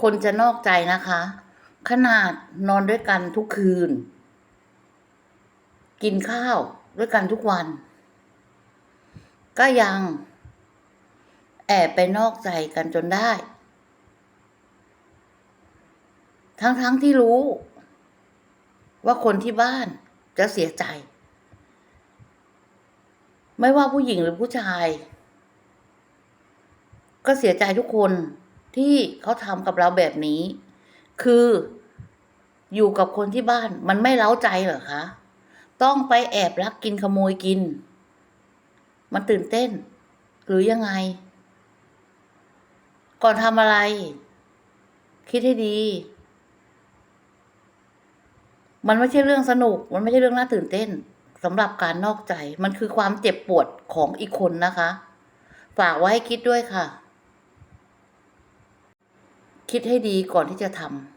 คนจะนอกใจนะคะ ขนาดนอนด้วยกันทุกคืน กินข้าวด้วยกันทุกวัน ก็ยัง แอบไปนอกใจกันจนได้ ทั้งๆทที่รู้ ว่าคนที่บ้านจะเสียใจ ไม่ว่าผู้หญิงหรือผู้ชาย ก็เสียใจทุกคน ที่เขาทำกับเราแบบนี้ คืออยู่กับคนที่บ้านมันไม่เล้าใจเหรอคะ ต้องไปแอบลักกินขโมยกิน มันตื่นเต้น หรือยังไง ก่อนทำอะไร คิดให้ดี มันไม่ใช่เรื่องสนุก มันไม่ใช่เรื่องน่าตื่นเต้นสำหรับการนอกใจ มันคือความเจ็บปวดของอีกคนนะคะ ฝากไว้ให้คิดด้วยค่ะ คิดให้ดีก่อนที่จะทำ